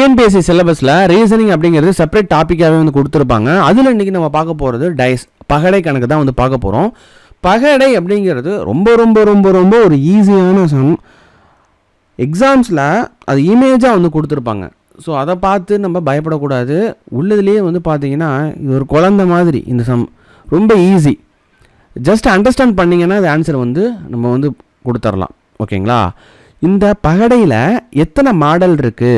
TNPSC சிலபஸில் reasoning அப்படிங்கிறது separate டாப்பிக்காகவே வந்து கொடுத்துருப்பாங்க. அதில் இன்றைக்கி நம்ம பார்க்க போகிறது டைஸ் பகடை கணக்கு தான் வந்து பார்க்க போகிறோம் பகடை அப்படிங்கிறது ரொம்ப ரொம்ப ரொம்ப ரொம்ப ஒரு ஈஸியான சம் எக்ஸாம்ஸில் அது இமேஜாக வந்து கொடுத்துருப்பாங்க. ஸோ அதை பார்த்து நம்ம பயப்படக்கூடாது. உள்ளதுலேயே வந்து பார்த்தீங்கன்னா இது ஒரு குழந்த மாதிரி இந்த சம் ரொம்ப ஈஸி ஜஸ்ட் அண்டர்ஸ்டாண்ட் பண்ணிங்கன்னா அது ஆன்சர் வந்து நம்ம வந்து கொடுத்துர்லாம். ஓகேங்களா? இந்த பகடையில் எத்தனை மாடல் இருக்குது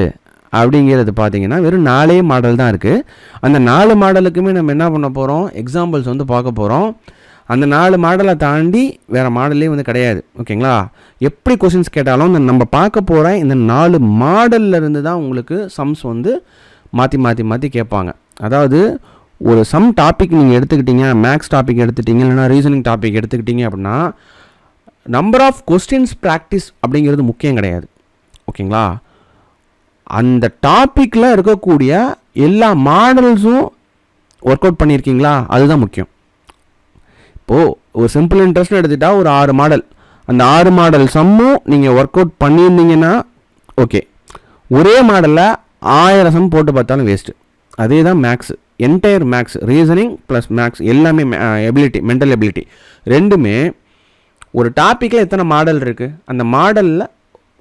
அப்படிங்கிறது பார்த்தீங்கன்னா வெறும் நாலே மாடல் தான் இருக்குது அந்த நாலு மாடலுக்குமே நம்ம என்ன பண்ண போகிறோம் எக்ஸாம்பிள்ஸ் வந்து பார்க்க போகிறோம் அந்த நாலு மாடலை தாண்டி வேறு மாடலே வந்து கிடையாது. ஓகேங்களா? எப்படி கொஷின்ஸ் கேட்டாலும் இந்த நம்ம பார்க்க போகிற இந்த நாலு மாடல்ல இருந்து தான் உங்களுக்கு சம்ஸ் வந்து மாற்றி மாற்றி மாற்றி கேட்பாங்க. அதாவது ஒரு சம் டாபிக் நீங்கள் எடுத்துக்கிட்டீங்க மேக்ஸ் டாபிக் எடுத்துட்டீங்க இல்லைனா ரீசனிங் டாபிக் எடுத்துக்கிட்டீங்க அப்படின்னா நம்பர் ஆஃப் கொஸ்டின்ஸ் ப்ராக்டிஸ் அப்படிங்கிறது முக்கியம் கிடையாது. ஓகேங்களா? அந்த டாப்பிக்கில் இருக்கக்கூடிய எல்லா மாடல்ஸும் ஒர்க் அவுட் பண்ணியிருக்கீங்களா அதுதான் முக்கியம். இப்போது ஒரு சிம்பிள் இன்ட்ரெஸ்ட்னு எடுத்துட்டா ஒரு ஆறு மாடல் அந்த ஆறு மாடல் சம்மும் நீங்கள் ஒர்க் அவுட் பண்ணியிருந்தீங்கன்னா ஓகே ஒரே மாடலில் ஆயிரம் சம் போட்டு பார்த்தாலும் வேஸ்ட்டு அதே தான் maths entire maths reasoning plus maths எல்லாமே எபிலிட்டி மென்டல் எபிலிட்டி ரெண்டுமே ஒரு டாப்பிக்கில் எத்தனை மாடல் இருக்குது அந்த மாடலில்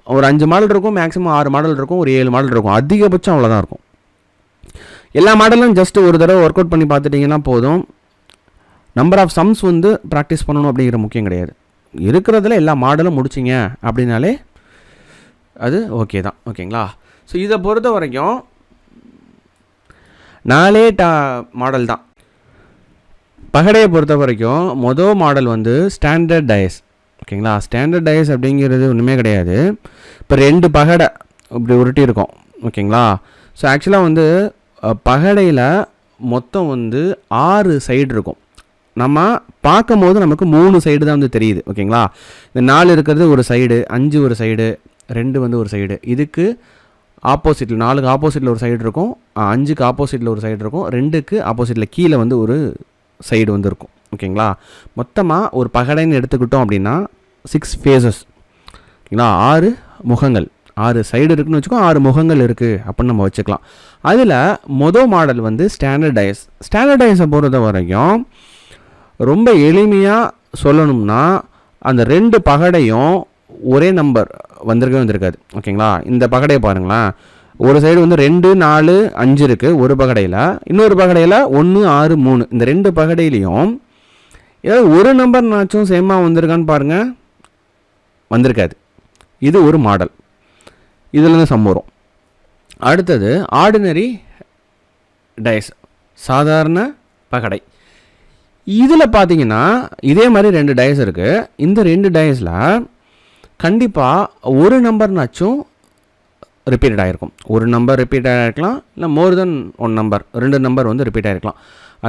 ஒரு அஞ்சு மாடல் இருக்கும் மேக்ஸிமம் ஆறு மாடல் இருக்கும் ஒரு ஏழு மாடல் இருக்கும். அதிகபட்சம் அவ்வளோதான் இருக்கும். எல்லா மாடலும் ஜஸ்ட் ஒரு தடவை ஒர்க் அவுட் பண்ணி பார்த்துட்டிங்கன்னா போதும். நம்பர் ஆஃப் சம்ஸ் வந்து ப்ராக்டிஸ் பண்ணணும் அப்படிங்கிற முக்கியம் கிடையாது. இருக்கிறதுல எல்லா மாடலும் முடிச்சிங்க அப்படின்னாலே அது ஓகே தான். ஓகேங்களா ஸோ இதை பொறுத்த வரைக்கும் நாலே டா மாடல் தான். பகடையை பொறுத்த வரைக்கும் மொதல் மாடல் வந்து ஸ்டாண்டர்ட் டயஸ் ஓகேங்களா? ஸ்டாண்டர்ட் டயஸ் அப்படிங்கிறது ஒன்றுமே கிடையாது. இப்போ ரெண்டு பகடை இப்படி உருட்டி இருக்கும் ஓகேங்களா ஸோ ஆக்சுவலாக வந்து பகடையில் மொத்தம் வந்து ஆறு சைடு இருக்கும். நம்ம பார்க்கும்போது நமக்கு மூணு சைடு தான் வந்து தெரியுது. ஓகேங்களா? இந்த நாலு இருக்கிறது ஒரு சைடு அஞ்சு ஒரு சைடு ரெண்டு வந்து ஒரு சைடு இதுக்கு ஆப்போசிட்டில் நாலுக்கு ஆப்போசிட்டில் ஒரு சைடு இருக்கும். அஞ்சுக்கு ஆப்போசிட்டில் ஒரு சைடு இருக்கும். ரெண்டுக்கு ஆப்போசிட்டில் கீழே வந்து ஒரு சைடு வந்து இருக்கும். ஓகேங்களா? மொத்தமாக ஒரு பகடைன்னு எடுத்துக்கிட்டோம் அப்படின்னா சிக்ஸ் ஃபேஸஸ் ஓகேங்களா? ஆறு முகங்கள். ஆறு சைடு இருக்குன்னு வச்சுக்கோ ஆறு முகங்கள் இருக்குது அப்படின்னு நம்ம வச்சுக்கலாம். அதில் மொதல் மாடல் வந்து ஸ்டாண்டர்டைஸ் ஸ்டாண்டர்டைஸை பொறுத்த வரைக்கும் ரொம்ப எளிமையாக சொல்லணும்னா அந்த ரெண்டு பகடையும் ஒரே நம்பர் வந்திருக்கவே வந்திருக்காது. ஓகேங்களா? இந்த பகடையை பாருங்களேன். ஒரு சைடு வந்து ரெண்டு நாலு அஞ்சு இருக்குது ஒரு பகடையில். இன்னொரு பகடையில் ஒன்று ஆறு மூணு. இந்த ரெண்டு பகடையிலையும் ஏதாவது ஒரு நம்பர்னாச்சும் சேமாக வந்திருக்கான்னு பாருங்கள் வந்திருக்காது. இது ஒரு மாடல் இதுலேருந்து சம் வரும். அடுத்தது ஆர்டினரி டயஸ் சாதாரண பகடை. இதில் பார்த்தீங்கன்னா இதே மாதிரி ரெண்டு டயஸ் இருக்குது இந்த ரெண்டு டயஸில் கண்டிப்பாக ஒரு நம்பர்னாச்சும் ரிப்பீட்டட் ஆகிருக்கும் ஒரு நம்பர் ரிப்பீட் ஆகிருக்கலாம் இல்லை மோர் தென் ஒன் நம்பர் ரெண்டு நம்பர் வந்து ரிப்பீட் ஆகிருக்கலாம்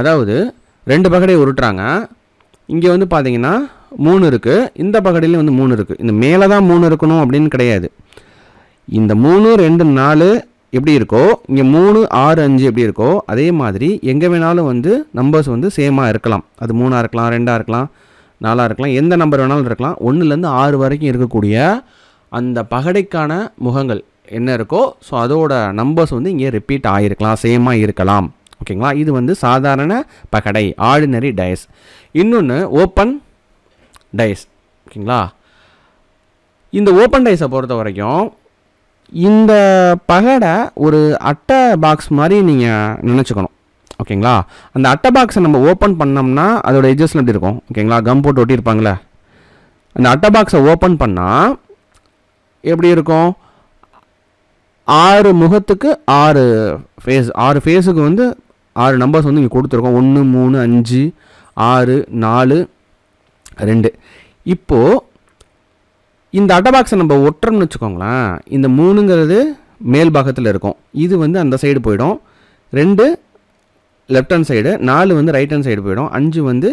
அதாவது ரெண்டு பகடையை உருட்டுறாங்க. இங்கே வந்து பார்த்தீங்கன்னா மூணு இருக்குது இந்த பகடிலையும் வந்து மூணு இருக்குது இந்த மேலே தான் மூணு இருக்கணும் அப்படின்னு கிடையாது. இந்த மூணு ரெண்டு நாலு எப்படி இருக்கோ இங்கே மூணு ஆறு அஞ்சு எப்படி இருக்கோ அதே மாதிரி எங்கே வேணாலும் வந்து நம்பர்ஸ் வந்து சேமாக இருக்கலாம். அது மூணாக இருக்கலாம் ரெண்டாக இருக்கலாம் நாலாக இருக்கலாம் எந்த நம்பர் வேணாலும் இருக்கலாம். ஒன்றுலேருந்து ஆறு வரைக்கும் இருக்கக்கூடிய அந்த பகடைக்கான முகங்கள் என்ன இருக்கோ ஸோ அதோட நம்பர்ஸ் வந்து இங்கே ரிப்பீட் ஆகிருக்கலாம் சேமாக இருக்கலாம். ஓகேங்களா இது வந்து சாதாரண பகடை ஆர்டினரி டயஸ் இன்னொன்று ஓப்பன் டைஸ் ஓகேங்களா? இந்த ஓப்பன் டைஸை பொறுத்த வரைக்கும் இந்த பகடை ஒரு அட்டை பாக்ஸ் மாதிரி நீங்கள் நினச்சிக்கணும். ஓகேங்களா? அந்த அட்டை பாக்ஸை நம்ம ஓப்பன் பண்ணோம்னா அதோட எஜஸ்லாம் எப்படி இருக்கும்? ஓகேங்களா? கம் போட்டு ஒட்டியிருப்பாங்களே அந்த அட்டை பாக்ஸை ஓப்பன் பண்ணால் எப்படி இருக்கும்? ஆறு முகத்துக்கு ஆறு ஃபேஸ் ஆறு ஃபேஸுக்கு வந்து ஆறு நம்பர்ஸ் வந்து இங்கே கொடுத்துருக்கோம். ஒன்று மூணு அஞ்சு ஆறு நாலு ரெண்டு. இப்போது இந்த அட்டை பாக்ஸை நம்ம ஒட்டுறோம்னு வச்சுக்கோங்களேன் இந்த மூணுங்கிறது மேல் பாகத்தில் இருக்கும். இது வந்து அந்த சைடு போயிடும். ரெண்டு லெஃப்ட் ஹேண்ட் சைடு நாலு வந்து ரைட் ஹேண்ட் சைடு போயிடும். அஞ்சு வந்து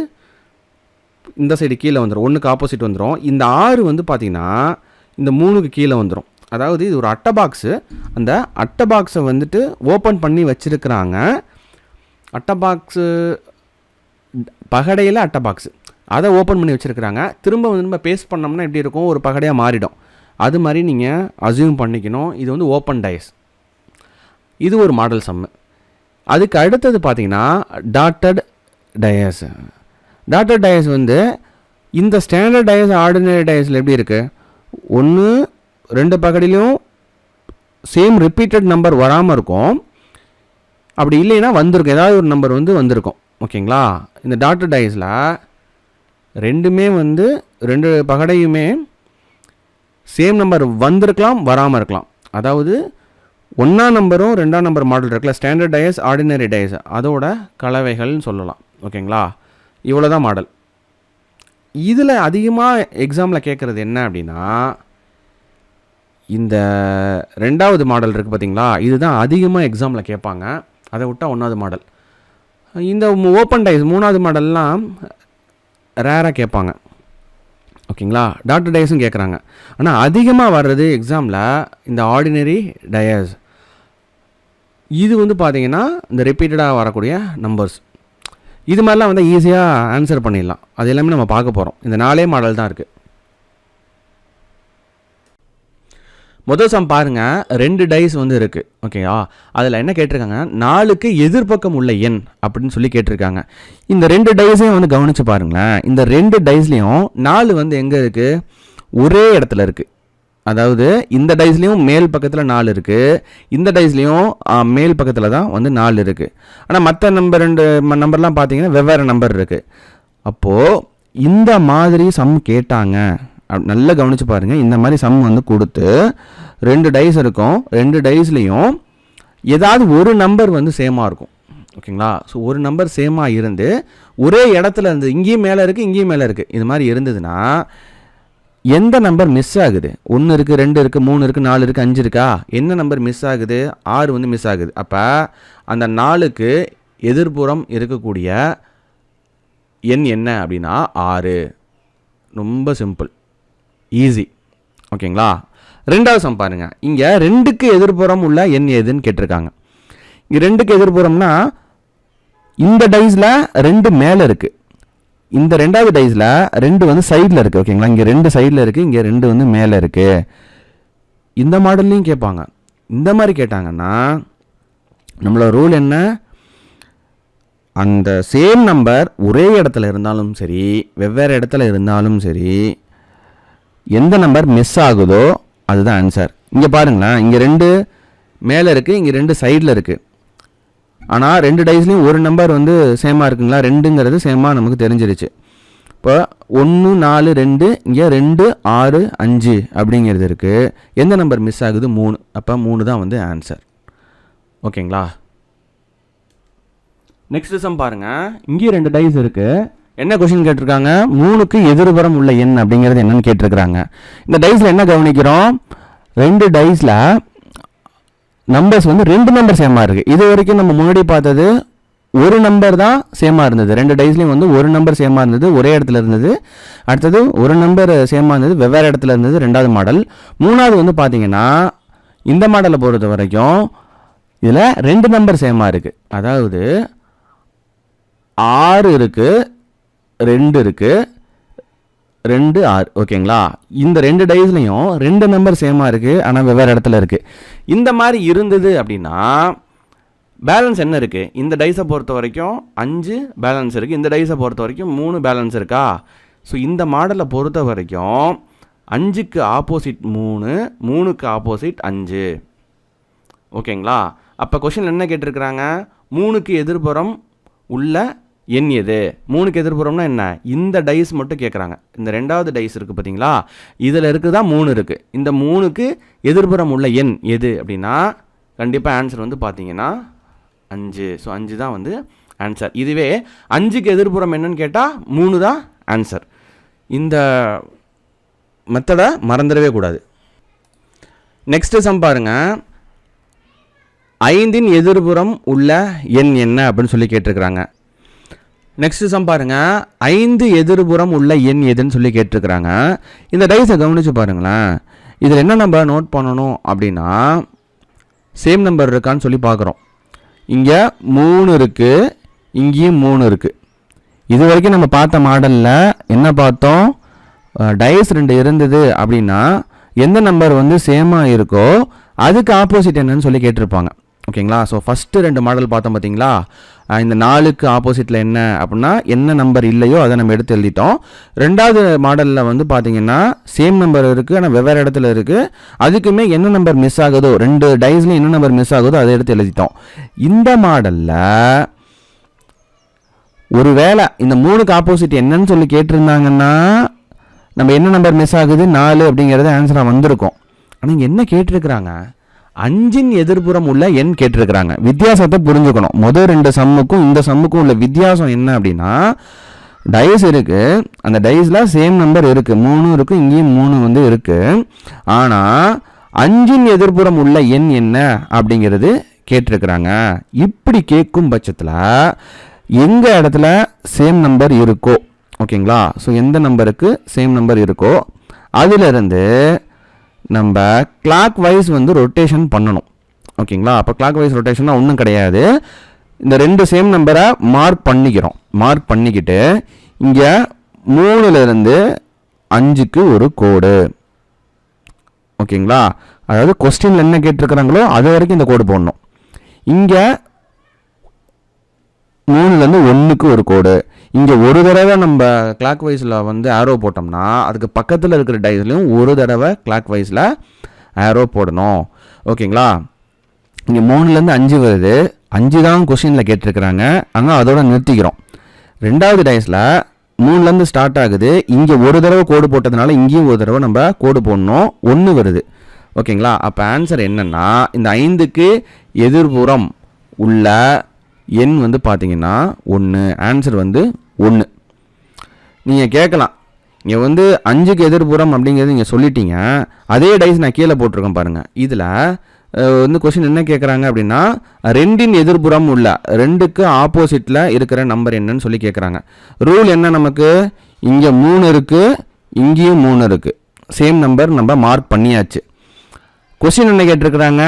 இந்த சைடு கீழே வந்துடும் ஒன்றுக்கு ஆப்போசிட் வந்துடும் இந்த ஆறு வந்து பார்த்திங்கன்னா இந்த மூணுக்கு கீழே வந்துடும் அதாவது இது ஒரு அட்டை பாக்ஸு அந்த அட்டை பாக்ஸை வந்துட்டு ஓப்பன் பண்ணி வச்சுருக்கிறாங்க. அட்டை பாக்ஸு பகடையில் அட்டை பாக்ஸு அதை ஓப்பன் பண்ணி வச்சுருக்குறாங்க. திரும்ப வந்து பேஸ்ட் பண்ணோம்னா எப்படி இருக்கும்? ஒரு பகடையாக மாறிடும். அது மாதிரி நீங்கள் அசியூம் பண்ணிக்கணும். இது வந்து ஓப்பன் டயஸ் இது ஒரு மாடல் சம்மு அதுக்கு அடுத்தது பார்த்தீங்கன்னா டாட்டட் டயஸ் டாட்டட் டயஸ் வந்து இந்த ஸ்டாண்டர்ட் டயஸ் ஆர்டினரி டயஸில் எப்படி இருக்குது ஒன்று ரெண்டு பகடிலையும் சேம் ரிப்பீட்டட் நம்பர் வராமல் இருக்கும். அப்படி இல்லைன்னா வந்திருக்கும். ஏதாவது ஒரு நம்பர் வந்து வந்திருக்கும். ஓகேங்களா? இந்த டாட்டர் டயஸில் ரெண்டுமே வந்து ரெண்டு பகடையுமே சேம் நம்பர் வந்திருக்கலாம் வராமல் இருக்கலாம். அதாவது ஒன்றாம் நம்பரும் ரெண்டாம் நம்பர் மாடல் இருக்குல்ல ஸ்டாண்டர்ட் டயஸ் ஆர்டினரி டயஸ் அதோட கலவைகள்னு சொல்லலாம். ஓகேங்களா? இவ்வளோ தான் மாடல் இதில் அதிகமாக எக்ஸாமில் கேட்குறது என்ன அப்படின்னா இந்த ரெண்டாவது மாடல் இருக்குது பார்த்தீங்களா இதுதான் அதிகமாக எக்ஸாமில் கேட்பாங்க. அதை விட்டால் ஒன்றாவது மாடல் இந்த ஓப்பன் டைஸ் மூணாவது மாடல்லாம் ரேராக கேட்பாங்க. ஓகேங்களா? டாக்டர் டயஸும் கேட்குறாங்க. ஆனால் அதிகமாக வர்றது எக்ஸாமில் இந்த ஆர்டினரி டயஸ் இது வந்து பார்த்தீங்கன்னா இந்த ரிப்பீட்டடாக வரக்கூடிய நம்பர்ஸ் இது மாதிரிலாம் வந்து ஈஸியாக ஆன்சர் பண்ணிடலாம். அது எல்லாமே நம்ம பார்க்க போகிறோம் இந்த நாலே மாடல் தான் இருக்குது முதல் சம் பாருங்கள் ரெண்டு டைஸ் வந்து இருக்குது ஓகேயா அதில் என்ன கேட்டிருக்காங்க? நாலுக்கு எதிர்பக்கம் உள்ள எண் அப்படின்னு சொல்லி கேட்டிருக்காங்க. இந்த ரெண்டு டைஸையும் வந்து கவனித்து பாருங்களேன். இந்த ரெண்டு டைஸ்லேயும் நாலு வந்து எங்கே இருக்குது ஒரே இடத்துல இருக்குது அதாவது இந்த டைஸ்லேயும் மேல் பக்கத்தில் நாலு இருக்குது இந்த டைஸ்லேயும் மேல் பக்கத்தில் தான் வந்து நாலு இருக்குது ஆனால் மற்ற நம்பர் ரெண்டு நம்பர்லாம் பார்த்தீங்கன்னா வெவ்வேறு நம்பர் இருக்குது அப்போது இந்த மாதிரி சம் கேட்டாங்க. நல்லா கவனித்து பாருங்கள் இந்த மாதிரி சம் வந்து கொடுத்து ரெண்டு டைஸ் இருக்கும். ரெண்டு டைஸ்லேயும் ஏதாவது ஒரு நம்பர் வந்து சேமாக இருக்கும். ஓகேங்களா? ஸோ ஒரு நம்பர் சேமாக இருந்து ஒரே இடத்துல இருந்து இங்கேயும் மேலே இருக்குது இங்கேயும் மேலே இருக்குது இது மாதிரி இருந்ததுன்னா எந்த நம்பர் மிஸ் ஆகுது? ஒன்று இருக்குது ரெண்டு இருக்குது மூணு இருக்குது நாலு இருக்குது அஞ்சு இருக்கா? என்ன நம்பர் மிஸ் ஆகுது? ஆறு வந்து மிஸ் ஆகுது. அப்போ அந்த நாலுக்கு எதிர்ப்புறம் இருக்கக்கூடிய எண் என்ன அப்படின்னா ஆறு. ரொம்ப சிம்பிள் ஈஸி ஓகேங்களா ரெண்டாவது சம் பாருங்க. இங்கே ரெண்டுக்கு எதிர்புறம் உள்ள எண் எதுன்னு கேட்டிருக்காங்க. இங்கே ரெண்டுக்கு எதிர்புறம்னா இந்த டைஸில் ரெண்டு மேலே இருக்குது இந்த ரெண்டாவது டைஸில் ரெண்டு வந்து சைடில் இருக்குது ஓகேங்களா இங்கே ரெண்டு சைடில் இருக்குது இங்கே ரெண்டு வந்து மேலே இருக்குது இந்த மாடல்லையும் கேட்பாங்க. இந்த மாதிரி கேட்டாங்கன்னா நம்மளோட ரூல் என்ன? அந்த சேம் நம்பர் ஒரே இடத்துல இருந்தாலும் சரி வெவ்வேறு இடத்துல இருந்தாலும் சரி எந்த நம்பர் மிஸ் ஆகுதோ அதுதான் ஆன்சர் இங்கே பாருங்களேன் இங்கே ரெண்டு மேலே இருக்குது இங்கே ரெண்டு சைடில் இருக்குது ஆனால் ரெண்டு டைஸ்லேயும் ஒரு நம்பர் வந்து சேமாக இருக்குங்களா? ரெண்டுங்கிறது சேமாக நமக்கு தெரிஞ்சிருச்சு. இப்போ ஒன்று நாலு ரெண்டு இங்கே ரெண்டு ஆறு அஞ்சு அப்படிங்கிறது இருக்குது எந்த நம்பர் மிஸ் ஆகுது? மூணு. அப்போ மூணு தான் வந்து ஆன்சர் ஓகேங்களா? நெக்ஸ்ட் சம் பாருங்கள் இங்கேயும் ரெண்டு டைஸ் இருக்குது என்ன கொஷின் கேட்டிருக்காங்க? மூணுக்கு எதிர்புறம் உள்ள எண் அப்படிங்கிறது என்னன்னு கேட்டிருக்கிறாங்க. இந்த டைஸில் என்ன கவனிக்கிறோம்? ரெண்டு டைஸில் நம்பர்ஸ் வந்து ரெண்டு நம்பர் சேமாக இருக்குது இது வரைக்கும் நம்ம முன்னாடி பார்த்தது ஒரு நம்பர் தான் சேமாக இருந்தது. ரெண்டு டைஸ்லையும் வந்து ஒரு நம்பர் சேமாக இருந்தது ஒரே இடத்துல இருந்தது. அடுத்தது ஒரு நம்பர் சேமாக இருந்தது வெவ்வேறு இடத்துல இருந்தது ரெண்டாவது மாடல் மூணாவது வந்து பார்த்தீங்கன்னா இந்த மாடலை பொறுத்த வரைக்கும் இதில் ரெண்டு நம்பர் சேமாக இருக்குது அதாவது ஆறு இருக்குது ரெண்டு இருக்குது ரெண்டு ஆறு ஓகேங்களா? இந்த ரெண்டு டைஸ்லையும் ரெண்டு நம்பர் சேமாக இருக்குது ஆனால் வெவ்வேறு இடத்துல இருக்குது இந்த மாதிரி இருந்தது அப்படின்னா பேலன்ஸ் என்ன இருக்குது இந்த டைஸை பொறுத்த வரைக்கும் அஞ்சு பேலன்ஸ் இருக்குது இந்த டைஸை பொறுத்த வரைக்கும் மூணு பேலன்ஸ் இருக்கா? ஸோ இந்த மாடலை பொறுத்த வரைக்கும் அஞ்சுக்கு ஆப்போசிட் மூணு மூணுக்கு ஆப்போசிட் அஞ்சு. ஓகேங்களா? அப்போ கொஷின் என்ன கேட்டிருக்கிறாங்க? மூணுக்கு எதிர்ப்புறம் உள்ள எண் எது மூணுக்கு எதிர்புறம்னா என்ன? இந்த டைஸ் மட்டும் கேட்குறாங்க இந்த ரெண்டாவது டைஸ் இருக்குது பார்த்தீங்களா இதில் இருக்குது? தான் மூணு இருக்குது இந்த மூணுக்கு எதிர்புறம் உள்ள எண் எது அப்படின்னா கண்டிப்பாக ஆன்சர் வந்து பார்த்தீங்கன்னா அஞ்சு. ஸோ அஞ்சு தான் வந்து ஆன்சர் இதுவே அஞ்சுக்கு எதிர்புறம் என்னன்னு கேட்டால் மூணு தான் ஆன்சர் இந்த மெத்தடை மறந்துடவே கூடாது. நெக்ஸ்ட்டு சம் பாருங்க. ஐந்தின் எதிர்புறம் உள்ள எண் என்ன அப்படின்னு சொல்லி கேட்டிருக்கிறாங்க. நெக்ஸ்ட் சம் பாருங்க. ஐந்து எதிர்புறம் உள்ள எண் எதுன்னு சொல்லி கேட்டிருக்கிறாங்க. இந்த டைஸை கவனிச்சு பாருங்களேன். இதில் என்ன நம்ம நோட் பண்ணணும் அப்படின்னா சேம் நம்பர் இருக்கான்னு சொல்லி பார்க்குறோம். இங்கே மூணு இருக்குது இங்கேயும் மூணு இருக்குது இது வரைக்கும் நம்ம பார்த்த மாடலில் என்ன பார்த்தோம்? டைஸ் ரெண்டு இருந்தது அப்படின்னா எந்த நம்பர் வந்து சேமாக இருக்கோ அதுக்கு ஆப்போசிட் என்னன்னு சொல்லி கேட்டிருப்பாங்க. ஓகேங்களா? ஸோ ஃபஸ்ட்டு ரெண்டு மாடல் பார்த்தோம் பார்த்தீங்களா இந்த நாலுக்கு ஆப்போசிட்டில் என்ன அப்படின்னா என்ன நம்பர் இல்லையோ அதை நம்ம எடுத்து எழுதிட்டோம். ரெண்டாவது மாடலில் வந்து பார்த்தீங்கன்னா சேம் நம்பர் இருக்குது ஆனால் வெவ்வேறு இடத்துல இருக்குது அதுக்குமே என்ன நம்பர் மிஸ் ஆகுதோ ரெண்டு டைஸ்லையும் என்ன நம்பர் மிஸ் ஆகுதோ அதை எடுத்து எழுதிட்டோம். இந்த மாடலில் ஒருவேளை இந்த மூணுக்கு ஆப்போசிட் என்னன்னு சொல்லி கேட்டிருந்தாங்கன்னா நம்ம என்ன நம்பர் மிஸ் ஆகுது நாலு அப்படிங்கிறது ஆன்சராக வந்திருக்கும். ஆனால் இங்கே என்ன கேட்டிருக்கிறாங்க? அஞ்சின் எதிர்ப்புறம் உள்ள எண் கேட்டிருக்கிறாங்க. வித்தியாசத்தை புரிஞ்சுக்கணும். முதல் ரெண்டு சம்முக்கும் இந்த சம்முக்கும் உள்ள வித்தியாசம் என்ன அப்படின்னா டைஸ் இருக்குது அந்த டைஸில் சேம் நம்பர் இருக்குது மூணு இருக்குது இங்கேயும் மூணு வந்து இருக்குது ஆனால் அஞ்சின் எதிர்ப்புறம் உள்ள எண் என்ன அப்படிங்கிறது கேட்டிருக்கிறாங்க. இப்படி கேட்கும் பட்சத்தில் எந்த இடத்துல சேம் நம்பர் இருக்கோ? ஓகேங்களா? ஸோ எந்த நம்பருக்கு சேம் நம்பர் இருக்கோ? அதிலிருந்து நம்ம கிளாக் வைஸ் வந்து ரொட்டேஷன் பண்ணணும். ஓகேங்களா அப்போ கிளாக் வைஸ் ரொட்டேஷன்னா ஒன்றும் கிடையாது. இந்த ரெண்டு சேம் நம்பரை மார்க் பண்ணிக்கிறோம். மார்க் பண்ணிக்கிட்டு இங்கே மூணுலேருந்து அஞ்சுக்கு ஒரு கோடு. ஓகேங்களா அதாவது கொஸ்டினில் என்ன கேட்டிருக்கிறாங்களோ அது வரைக்கும் இந்த கோடு போடணும். இங்கே மூணுலேருந்து ஒன்றுக்கு ஒரு கோடு. இங்கே ஒரு தடவை நம்ம கிளாக் வைஸில் வந்து ஆரோ போட்டோம்னா அதுக்கு பக்கத்தில் இருக்கிற டைஸ்லையும் ஒரு தடவை கிளாக் வைஸில் ஆரோ போடணும். ஓகேங்களா? இங்கே மூணுலேருந்து அஞ்சு வருது. அஞ்சு தான் கொஷினில் கேட்டிருக்கிறாங்க. ஆனால் அதோட நிறுத்திக்கிறோம். ரெண்டாவது டைஸில் மூணுலேருந்து ஸ்டார்ட் ஆகுது. இங்கே ஒரு தடவை கோடு போட்டதுனால இங்கேயும் ஒரு தடவை நம்ம கோடு போடணும். ஒன்று வருது. ஓகேங்களா? அப்போ ஆன்சர் என்னென்னா இந்த ஐந்துக்கு எதிர்புறம் உள்ள எண் வந்து பார்த்தீங்கன்னா ஒன்று ஆன்சர் வந்து ஒன்று நீங்கள் கேட்கலாம் இங்கே வந்து அஞ்சுக்கு எதிர்புறம் அப்படிங்கிறது நீங்கள் சொல்லிட்டீங்க. அதே டைஸ் நான் கீழே போட்டிருக்கேன் பாருங்கள் இதில் வந்து கொஷின் என்ன கேட்குறாங்க அப்படின்னா ரெண்டின் எதிர்புறம் உள்ள ரெண்டுக்கு ஆப்போசிட்டில் இருக்கிற நம்பர் என்னன்னு சொல்லி கேட்குறாங்க ரூல் என்ன நமக்கு? இங்கே மூணு இருக்குது இங்கேயும் மூணு இருக்குது சேம் நம்பர் நம்ம மார்க் பண்ணியாச்சு. கொஸ்டின் என்ன கேட்டிருக்கிறாங்க?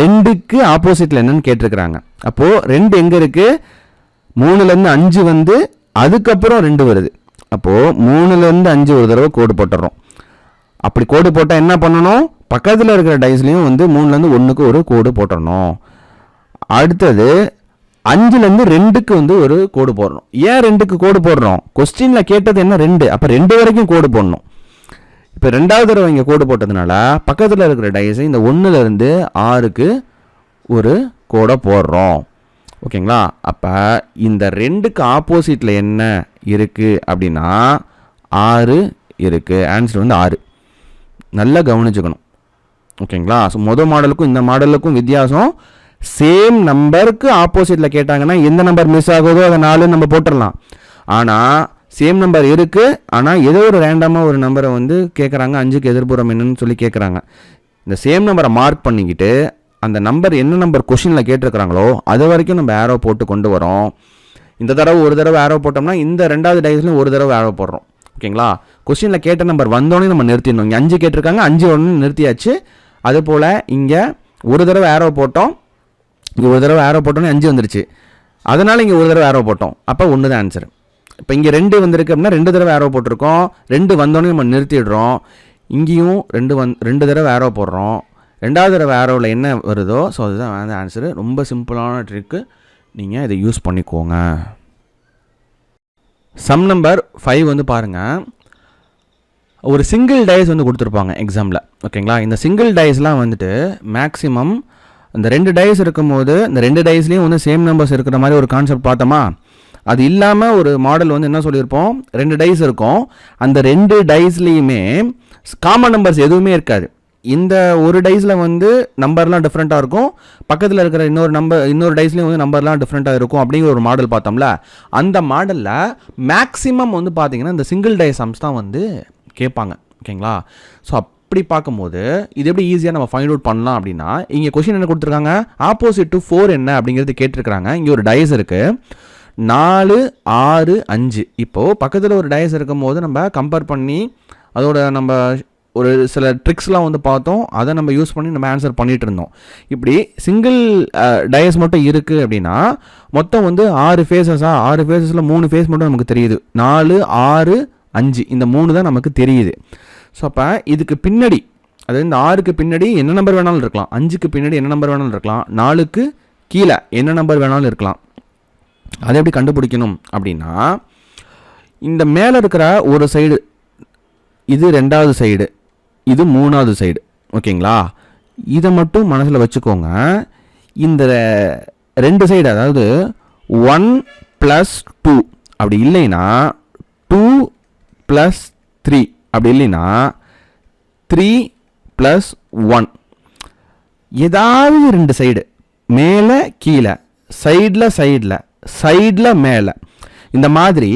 ரெண்டுக்கு ஆப்போசிட்டில் என்னன்னு கேட்டிருக்கிறாங்க. அப்போது ரெண்டு எங்கே இருக்குது மூணுலேருந்து அஞ்சு வந்து அதுக்கப்புறம் ரெண்டு வருது. அப்போது மூணுலேருந்து அஞ்சு ஒரு தடவை கோடு போட்டுடுறோம் அப்படி கோடு போட்டால் என்ன பண்ணணும்? பக்கத்தில் இருக்கிற டைஸ்லேயும் வந்து மூணுலேருந்து ஒன்றுக்கு ஒரு கோடு போட்டுடணும் அடுத்தது அஞ்சுலேருந்து ரெண்டுக்கு வந்து ஒரு கோடு போடுறோம் ஏன் ரெண்டுக்கு கோடு போடுறோம்? கொஸ்டினில் கேட்டது என்ன? ரெண்டு. அப்போ ரெண்டு வரைக்கும் கோடு போடணும். இப்போ ரெண்டாவது தடவை இங்கே கோடு போட்டதுனால பக்கத்தில் இருக்கிற டைஸை இந்த ஒன்றுலேருந்து ஆறுக்கு ஒரு கோடை போடுறோம். ஓகேங்களா? அப்போ இந்த ரெண்டுக்கு ஆப்போசிட்டில் என்ன இருக்குது அப்படின்னா ஆறு இருக்குது ஆன்சர் வந்து ஆறு. நல்லா கவனிச்சுக்கணும். ஓகேங்களா? ஸோ மொதல் மாடலுக்கும் இந்த மாடலுக்கும் வித்தியாசம் சேம் நம்பருக்கு ஆப்போசிட்டில் கேட்டாங்கன்னா எந்த நம்பர் மிஸ் ஆகுதோ அதை நாலு நம்ம போட்டுடலாம் ஆனால் சேம் நம்பர் இருக்குது ஆனால் ஏதோ ஒரு ரேண்டமாக ஒரு நம்பரை வந்து கேட்குறாங்க அஞ்சுக்கு எதிர்ப்புறம் என்னன்னு சொல்லி கேட்குறாங்க இந்த சேம் நம்பரை மார்க் பண்ணிக்கிட்டு அந்த நம்பர் என்ன நம்பர் கொஷினில் கேட்டிருக்கிறாங்களோ அது வரைக்கும் நம்ம ஏரோ போட்டு கொண்டு வரோம். இந்த தடவை ஒரு தடவை ஏரோ போட்டோம்னா இந்த ரெண்டாவது டைஸ்லையும் ஒரு தடவை ஏரோ போடுறோம். ஓகேங்களா? கொஷினில் கேட்ட நம்பர் வந்தோடனே நம்ம நிறுத்திடணும். இங்கே அஞ்சு கேட்டிருக்காங்க அஞ்சு ஒன்று நிறுத்தியாச்சு. அதுபோல் இங்கே ஒரு தடவை ஏரோ போட்டோம். இங்கே ஒரு தடவை ஏரோ போட்டோன்னே அஞ்சு வந்துருச்சு. அதனால் இங்கே ஒரு தடவை ஏரோ போட்டோம். அப்போ ஒன்று தான் ஆன்சர் இப்போ இங்கே ரெண்டு வந்திருக்கு அப்படின்னா ரெண்டு தடவை ஏரோ போட்டிருக்கோம். ரெண்டு வந்தோடனே நம்ம நிறுத்திடுறோம். இங்கேயும் ரெண்டு வந் ரெண்டு தடவை ஏரோ போடுறோம். ரெண்டாவது தடவை ஆரோவில் என்ன வருதோ ஸோ அதுதான் வந்து ஆன்சரு ரொம்ப சிம்பிளான ட்ரிக்கு நீங்கள் இதை யூஸ் பண்ணிக்கோங்க. சம் நம்பர் ஃபைவ் வந்து பாருங்கள் ஒரு சிங்கிள் டைஸ் வந்து கொடுத்துருப்பாங்க எக்ஸாமில் ஓகேங்களா இந்த சிங்கிள் டைஸ்லாம் வந்துட்டு மேக்ஸிமம் இந்த ரெண்டு டைஸ் இருக்கும்போது இந்த ரெண்டு டைஸ்லேயும் வந்து சேம் நம்பர்ஸ் இருக்கிற மாதிரி ஒரு கான்செப்ட் பார்த்தோமா? அது இல்லாமல் ஒரு மாடல் வந்து என்ன சொல்லியிருப்போம்? ரெண்டு டைஸ் இருக்கும். அந்த ரெண்டு டைஸ்லேயுமே காமன் நம்பர்ஸ் எதுவுமே இருக்காது. இந்த ஒரு டைஸில் வந்து நம்பர்லாம் டிஃப்ரெண்ட்டாக இருக்கும். பக்கத்தில் இருக்கிற இன்னொரு நம்பர் இன்னொரு டைஸ்லேயும் வந்து நம்பர்லாம் டிஃப்ரெண்ட்டாக இருக்கும் அப்படிங்கிற ஒரு மாடல் பார்த்தோம்ல. அந்த மாடலில் மேக்ஸிமம் வந்து பார்த்தீங்கன்னா இந்த சிங்கிள் டை சம்ஸ் தான் வந்து கேட்பாங்க. ஓகேங்களா? ஸோ அப்படி பார்க்கும்போது இது எப்படி ஈஸியாக நம்ம ஃபைண்ட் அவுட் பண்ணலாம் அப்படின்னா இங்கே கொஷின் என்ன கொடுத்துருக்காங்க? ஆப்போசிட் டு ஃபோர் என்ன அப்படிங்கிறது கேட்டிருக்கிறாங்க. இங்கே ஒரு டைஸ் இருக்குது நாலு ஆறு அஞ்சு. இப்போது பக்கத்தில் ஒரு டயஸ் இருக்கும் போது நம்ம கம்பேர் பண்ணி அதோட நம்ம ஒரு சில ட்ரிக்ஸ்லாம் வந்து பார்த்தோம். அதை நம்ம யூஸ் பண்ணி நம்ம ஆன்சர் பண்ணிகிட்டு இருந்தோம். இப்படி சிங்கிள் டயஸ் மட்டும் இருக்குது அப்படின்னா மொத்தம் வந்து ஆறு ஃபேஸஸாக ஆறு ஃபேஸஸில் மூணு ஃபேஸ் மட்டும் நமக்கு தெரியுது. நாலு ஆறு அஞ்சு. இந்த மூணு தான் நமக்கு தெரியுது. ஸோ அப்போ இதுக்கு பின்னாடி அதாவது இந்த ஆறுக்கு பின்னாடி என்ன நம்பர் வேணாலும் இருக்கலாம். அஞ்சுக்கு பின்னாடி என்ன நம்பர் வேணாலும் இருக்கலாம். நாலுக்கு கீழே என்ன நம்பர் வேணாலும் இருக்கலாம். அதை எப்படி கண்டுபிடிக்கணும் அப்படின்னா இந்த மேலே இருக்கிற ஒரு சைடு இது ரெண்டாவது சைடு இது மூணாவது சைடு ஓகேங்களா? இதை மட்டும் மனசில் வச்சுக்கோங்க. இந்த ரெண்டு சைடு அதாவது ஒன் ப்ளஸ் டூ அப்படி இல்லைன்னா டூ ப்ளஸ் த்ரீ அப்படி இல்லைன்னா த்ரீ ப்ளஸ் ஒன் ஏதாவது ரெண்டு சைடு மேலே கீழே. சைடில் சைடில் சைடில் மேலே. இந்த மாதிரி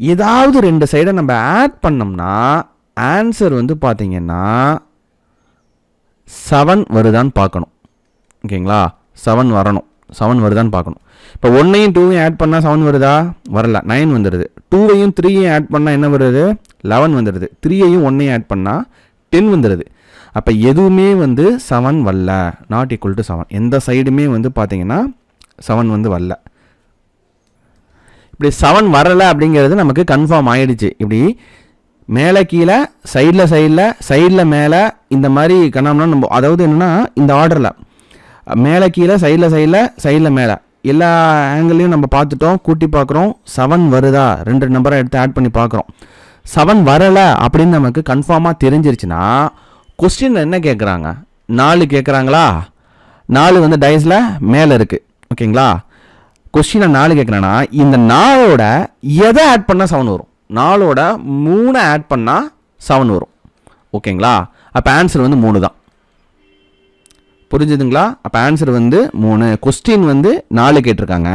ஏதாவது ரெண்டு சைடை நம்ம ஆட் பண்ணோம்னா ஆன்சர் வந்து பார்த்தீங்கன்னா செவன் வருதான்னு பார்க்கணும். ஓகேங்களா? செவன் வரணும். செவன் வருதான்னு பார்க்கணும். இப்போ ஒன்னையும் டூவையும் ஆட் பண்ணால் செவன் வருதா? வரல. நைன் வந்துடுது டூவையும் த்ரீயும் ஆட் பண்ணால் என்ன வருது? லெவன் வந்துடுது த்ரீயையும் ஒன்னையும் ஆட் பண்ணால் டென் வந்துடுது அப்போ எதுவுமே வந்து செவன் வரல. நாட் ஈக்குவல் டு செவன் எந்த சைடுமே வந்து பார்த்தீங்கன்னா செவன் வந்து வரல. இப்படி செவன் வரலை அப்படிங்கிறது நமக்கு கன்ஃபார்ம் ஆயிடுச்சு. இப்படி மேலே கீழே சைடில் சைடில் சைடில் மேலே இந்த மாதிரி கண்ணாம்னா நம்ம அதாவது என்னென்னா இந்த ஆர்டரில் மேலே கீழே சைடில் சைடில் சைடில் மேலே. எல்லா ஆங்கிளையும் நம்ம பார்த்துட்டோம் கூட்டி பார்க்குறோம். செவன் வருதா? ரெண்டு நம்பரை எடுத்து ஆட் பண்ணி பார்க்குறோம். செவன் வரலை அப்படின்னு நமக்கு கன்ஃபார்மாக தெரிஞ்சிருச்சுன்னா கொஸ்டின் என்ன கேட்குறாங்க நாலு கேட்குறாங்களா நாலு வந்து டைஸில் மேலே இருக்குது ஓகேங்களா? கொஸ்டினை நாலு கேட்குறேன்னா இந்த நாளோட எதை ஆட் பண்ணால் செவன் வரும்? நாலோட மூணை ஆட் பண்ணால் செவன் வரும். ஓகேங்களா? அப்போ ஆன்சர் வந்து மூணு தான். புரிஞ்சுதுங்களா? அப்போ ஆன்சர் வந்து மூணு. கொஸ்டின் வந்து நாலு கேட்டிருக்காங்க.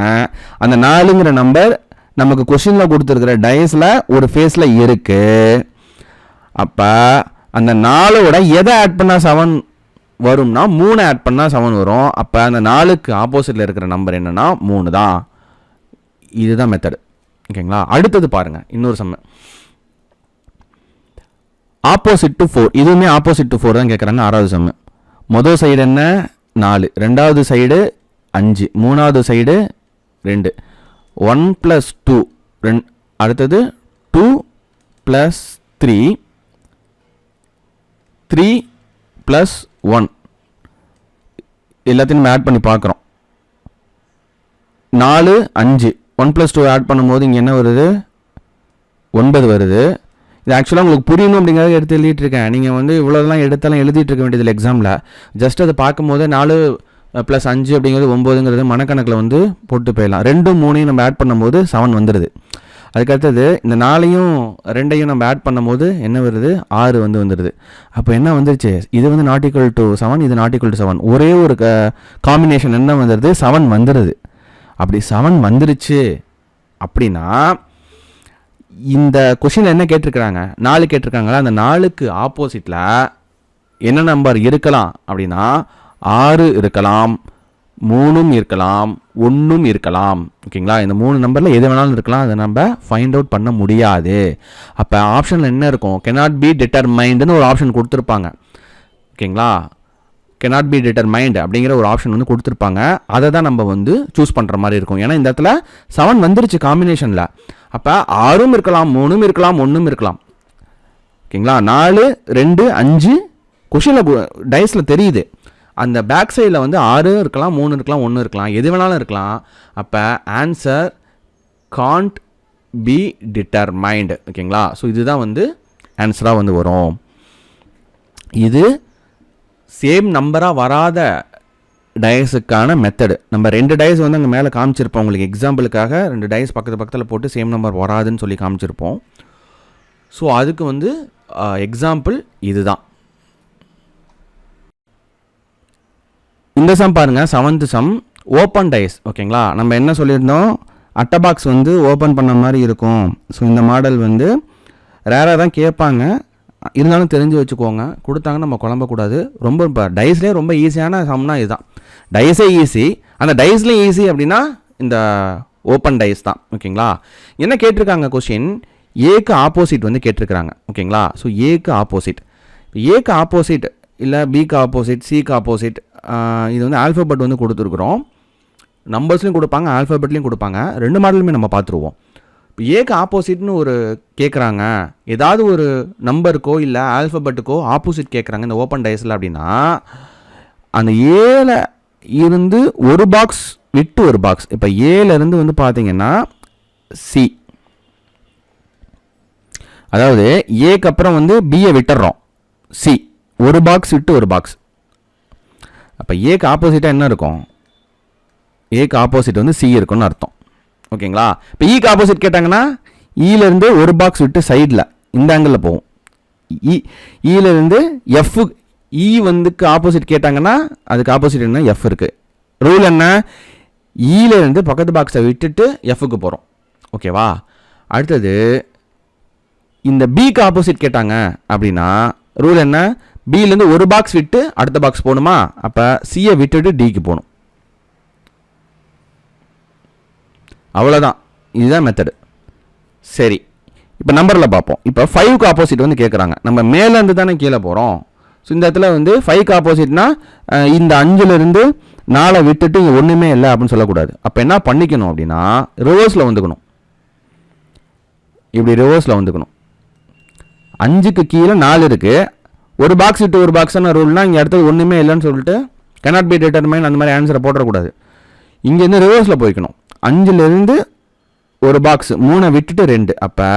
அந்த நாலுங்கிற நம்பர் நமக்கு கொஸ்டினில் கொடுத்துருக்கிற டயஸில் ஒரு ஃபேஸில் இருக்குது அப்போ அந்த நாலோட எதை ஆட் பண்ணால் செவன் வரும்னா மூணு ஆட் பண்ணால் செவன் வரும். அப்போ அந்த நாலுக்கு ஆப்போசிட்டில் இருக்கிற நம்பர் என்னென்னா மூணு தான். இதுதான் மெத்தடு ஓகேங்களா? அடுத்தது பாருங்கள் இன்னொரு செம்ம. ஆப்போசிட் டு ஃபோர் இதுவுமே ஆப்போசிட் டு ஃபோர் தான் கேட்குறாங்க ஆறாவது செம்மு. மொதல் சைடு என்ன? நாலு. ரெண்டாவது சைடு அஞ்சு. மூணாவது சைடு ரெண்டு. ஒன் ப்ளஸ் டூ ரெண் அடுத்தது two plus three three plus one எல்லாத்தையும் நம்ம ஆட் பண்ணி பார்க்குறோம். நாலு அஞ்சு. ஒன் ப்ளஸ் டூ ஆட் பண்ணும்போது இங்கே என்ன வருது? ஒன்பது வருது. இது ஆக்சுவலாக உங்களுக்கு புரியணும் அப்படிங்கிறத எடுத்து எழுதிட்டுருக்கேன். நீங்கள் வந்து இவ்வளோதெல்லாம் எடுத்தாலும் எழுதிட்டு இருக்க வேண்டியதில்லை எக்ஸாமில் ஜஸ்ட் அதை பார்க்கும்போது நாலு ப்ளஸ் அஞ்சு அப்படிங்கிறது ஒம்போதுங்கிறது மனக்கணக்கில் வந்து போட்டு போயிடலாம். ரெண்டும் மூணையும் நம்ம ஆட் பண்ணும்போது செவன் வந்துடுது அதுக்கடுத்தது இந்த நாலையும் ரெண்டையும் நம்ம ஆட் பண்ணும்போது என்ன வருது? ஆறு வந்து வந்துடுது அப்போ என்ன வந்துருச்சு? இது வந்து நாட் ஈக்குவல் டு செவன் இது நாட் ஈக்குவல் டு செவன் ஒரே ஒரு காம்பினேஷன் என்ன வந்துடுது செவன் வந்துடுது அப்படி செவன் வந்துருச்சு அப்படின்னா இந்த கொஷினில் என்ன கேட்டிருக்கிறாங்க? நாலு கேட்டிருக்காங்களா? அந்த நாலுக்கு ஆப்போசிட்டில் என்ன நம்பர் இருக்கலாம் அப்படின்னா ஆறு இருக்கலாம் மூணும் இருக்கலாம் ஒன்றும் இருக்கலாம். ஓகேங்களா இந்த மூணு நம்பரில் எது வேணாலும் இருக்கலாம். அதை நம்ம ஃபைண்ட் அவுட் பண்ண முடியாது. அப்போ ஆப்ஷனில் என்ன இருக்கும்? கெனாட் பி டிட்டர்மைண்டுன்னு ஒரு ஆப்ஷன் கொடுத்துருப்பாங்க. ஓகேங்களா கெனாட் பி டிட்டர்மைண்ட் அப்படிங்கிற ஒரு ஆப்ஷன் வந்து கொடுத்துருப்பாங்க. அதை தான் நம்ம வந்து சூஸ் பண்ணுற மாதிரி இருக்கும். ஏன்னா இந்த இடத்துல செவன் வந்துருச்சு காம்பினேஷனில் அப்போ ஆறும் இருக்கலாம் மூணும் இருக்கலாம் ஒன்றும் இருக்கலாம். ஓகேங்களா? நாலு ரெண்டு அஞ்சு கொஷினில் டைஸில் தெரியுது. அந்த பேக் சைடில் வந்து ஆறு இருக்கலாம் மூணு இருக்கலாம் ஒன்று இருக்கலாம். எது வேணாலும் இருக்கலாம். அப்போ ஆன்சர் காண்ட் பி டிட்டர்மைண்ட் ஓகேங்களா? ஸோ இதுதான் வந்து ஆன்சராக வந்து வரும். இது சேம் நம்பராக வராத டயஸுக்கான மெத்தடு நம்ம ரெண்டு டயஸ் வந்து அங்கே மேலே காமிச்சிருப்போம். உங்களுக்கு எக்ஸாம்பிளுக்காக ரெண்டு டயஸ் பக்கத்து பக்கத்தில் போட்டு சேம் நம்பர் வராதுன்னு சொல்லி காமிச்சிருப்போம். ஸோ அதுக்கு வந்து எக்ஸாம்பிள் இதுதான். இந்த சம் பாருங்கள் செவன்த்து சம் ஓப்பன் டயஸ் ஓகேங்களா? நம்ம என்ன சொல்லியிருந்தோம்? அட்டை பாக்ஸ் வந்து ஓப்பன் பண்ண மாதிரி இருக்கும். ஸோ இந்த மாடல் வந்து ரேராக தான் கேட்பாங்க. இருந்தாலும் தெரிஞ்சு வச்சுக்கோங்க. கொடுத்தாங்க நம்ம குழம்பக்கூடாது. ரொம்ப இப்போ டைஸ்லேயே ரொம்ப ஈஸியான சம்னா இதுதான். டைஸே ஈஸி அந்த டைஸ்லேயும் ஈஸி அப்படின்னா இந்த ஓப்பன் டைஸ் தான். ஓகேங்களா? என்ன கேட்டிருக்காங்க கொஷின் ஏக்கு ஆப்போசிட் வந்து கேட்டிருக்கிறாங்க. ஓகேங்களா? ஸோ ஏக்கு ஆப்போசிட் ஏக்கு ஆப்போசிட் இல்லை பிக்கு ஆப்போசிட் சிக்கு ஆப்போசிட் இது வந்து ஆல்ஃபபெட் வந்து கொடுத்துருக்குறோம். நம்பர்ஸ்லையும் கொடுப்பாங்க ஆல்ஃபபெட்லேயும் கொடுப்பாங்க. ரெண்டு மாடலுமே நம்ம பார்த்துருவோம். ஏக்கு ஆப்போசிட்னு ஒரு கேட்குறாங்க ஏதாவது ஒரு நம்பருக்கோ இல்லை ஆல்ஃபபெட்டுக்கோ ஆப்போசிட் கேட்குறாங்க இந்த ஓப்பன் டைஸில் அப்படின்னா அந்த ஏல இருந்து ஒரு பாக்ஸ் விட்டு ஒரு பாக்ஸ் இப்போ ஏலேருந்து வந்து பார்த்தீங்கன்னா சி அதாவது ஏக்கு அப்புறம் வந்து பியை விட்டுறோம். சி ஒரு பாக்ஸ் விட்டு ஒரு பாக்ஸ் அப்போ ஏக்கு ஆப்போசிட்டாக என்ன இருக்கும்? ஏக்கு ஆப்போசிட் வந்து சி இருக்கும்னு அர்த்தம். ஓகேங்களா? இப்போ ஈக்கு e ஆப்போசிட் கேட்டாங்கன்னா e ஈலேருந்து ஒரு பாக்ஸ் விட்டு சைடில் இந்த ஆங்கிளில் போகும். E, இ ஈலேருந்து எஃப் இ வந்துக்கு ஆப்போசிட் கேட்டாங்கன்னா அதுக்கு ஆப்போசிட் என்ன? எஃப் இருக்குது ரூல் என்ன? ஈலேருந்து பக்கத்து பாக்ஸை விட்டுட்டு எஃப்க்கு போகிறோம் ஓகேவா? அடுத்தது இந்த பிக்கு ஆப்போசிட் கேட்டாங்க அப்படின்னா ரூல் என்ன? பிலேருந்து ஒரு பாக்ஸ் விட்டு அடுத்த பாக்ஸ் போகணுமா? அப்போ சியை விட்டுட்டு டிக்கு போகணும். அவ்வளோதான் இதுதான் மெத்தடு சரி. இப்போ நம்பரில் பார்ப்போம். இப்போ ஃபைவ்க்கு ஆப்போசிட் வந்து கேட்குறாங்க நம்ம மேலேருந்து தானே கீழே போகிறோம் ஸோ இந்த இடத்துல வந்து ஃபைவ்க்கு ஆப்போசிட்னா இந்த அஞ்சுலேருந்து நாலை விட்டுட்டு இங்கே ஒன்றுமே இல்லை அப்படின்னு சொல்லக்கூடாது. அப்போ என்ன பண்ணிக்கணும் அப்படின்னா ரிவர்ஸில் வந்துக்கணும். இப்படி ரிவர்ஸில் வந்துக்கணும். அஞ்சுக்கு கீழே நாலு இருக்குது ஒரு பாக்ஸ் விட்டு ஒரு பாக்ஸான ரூல்னால் இங்கே அடுத்தது ஒன்றுமே இல்லைன்னு சொல்லிட்டு கெனாட் பி டிட்டர்மைன் அந்த மாதிரி ஆன்சரை போட்டுறக்கூடாது. இங்கேருந்து ரிவர்ஸில் போய்க்கணும். அஞ்சுலேருந்து ஒரு பாக்ஸ் மூணை விட்டுட்டு ரெண்டு. அப்போ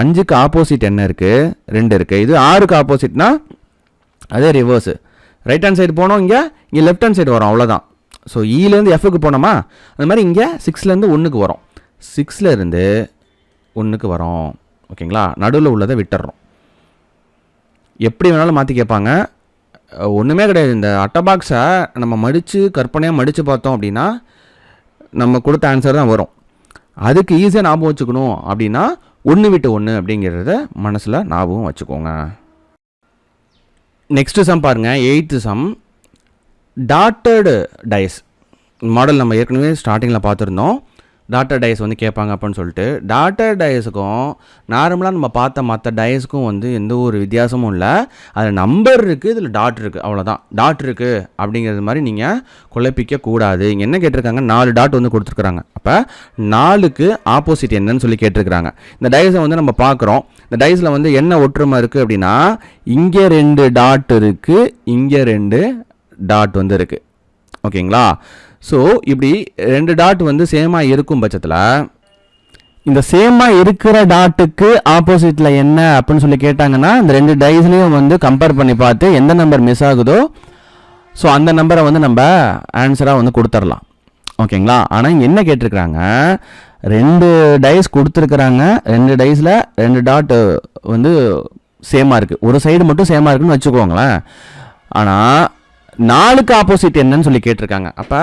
அஞ்சுக்கு ஆப்போசிட் என்ன இருக்குது ரெண்டு இருக்குது இது ஆறுக்கு ஆப்போசிட்னா அதே ரிவர்ஸு ரைட் ஹேண்ட் சைடு போனோம் இங்கே இங்கே லெஃப்ட் ஹேண்ட் சைடு வரும் அவ்வளோதான் ஸோ ஈலேருந்து எஃப்க்கு போனோமா? அந்த மாதிரி இங்கே சிக்ஸ்லேருந்து ஒன்றுக்கு வரும். சிக்ஸ்லேருந்து ஒன்றுக்கு வரும். ஓகேங்களா? நடுவில் உள்ளதை விட்டுறோம் எப்படி வேணாலும் மாற்றி கேட்பாங்க. ஒன்றுமே கிடையாது. இந்த அட்டை பாக்ஸை நம்ம மடித்து கற்பனையாக மடித்து பார்த்தோம் அப்படின்னா நம்ம கொடுத்த ஆன்சர் தான் வரும். அதுக்கு ஈஸியாக ஞாபகம் வச்சுக்கணும் அப்படின்னா ஒன்று விட்டு ஒன்று அப்படிங்கிறத மனசில் ஞாபகம் வச்சுக்கோங்க. நெக்ஸ்ட்டு சம் பாருங்கள் எயித்து சம் டாட்டர்டு டைஸ் மாடல் நம்ம ஏற்கனவே ஸ்டார்டிங்கில் பார்த்துருந்தோம். டாட்டர் டயஸ் வந்து கேட்பாங்க அப்படின்னு சொல்லிட்டு. டாட்டர் டயஸுக்கும் நார்மலாக நம்ம பார்த்த மற்ற டயஸுக்கும் வந்து எந்த ஒரு வித்தியாசமும் இல்லை. அதில் நம்பர் இருக்குது இதில் டாட் இருக்குது அவ்வளோதான் டாட் இருக்குது அப்படிங்கிறது மாதிரி நீங்கள் குழப்பிக்க கூடாது. இங்கே என்ன கேட்டிருக்காங்க? நாலு டாட் வந்து கொடுத்துருக்குறாங்க. அப்போ நாலுக்கு ஆப்போசிட் என்னன்னு சொல்லி கேட்டிருக்கிறாங்க. இந்த டயஸை வந்து நம்ம பார்க்குறோம். இந்த டைஸில் வந்து என்ன ஒற்றுமை இருக்குது அப்படின்னா இங்கே ரெண்டு டாட் இருக்குது இங்கே ரெண்டு டாட் வந்து இருக்குது ஓகேங்களா? ஸோ இப்படி ரெண்டு டாட் வந்து சேமாக இருக்கும் பட்சத்தில் இந்த சேமாக இருக்கிற டாட்டுக்கு ஆப்போசிட்டில் என்ன அப்படின்னு சொல்லி கேட்டாங்கன்னா இந்த ரெண்டு டைஸ்லேயும் வந்து கம்பேர் பண்ணி பார்த்து எந்த நம்பர் மிஸ் ஆகுதோ ஸோ அந்த நம்பரை வந்து நம்ம ஆன்சராக வந்து கொடுத்துடலாம் ஓகேங்களா? ஆனால் இங்கே என்ன கேட்டிருக்கிறாங்க? ரெண்டு டைஸ் கொடுத்துருக்குறாங்க. ரெண்டு டைஸில் ரெண்டு டாட் வந்து சேமாக இருக்குது ஒரு சைடு மட்டும் சேமாக இருக்குன்னு வச்சுக்கோங்களேன். ஆனால் நாலுக்கு ஆப்போசிட் என்னன்னு சொல்லி கேட்டிருக்காங்க. அப்போ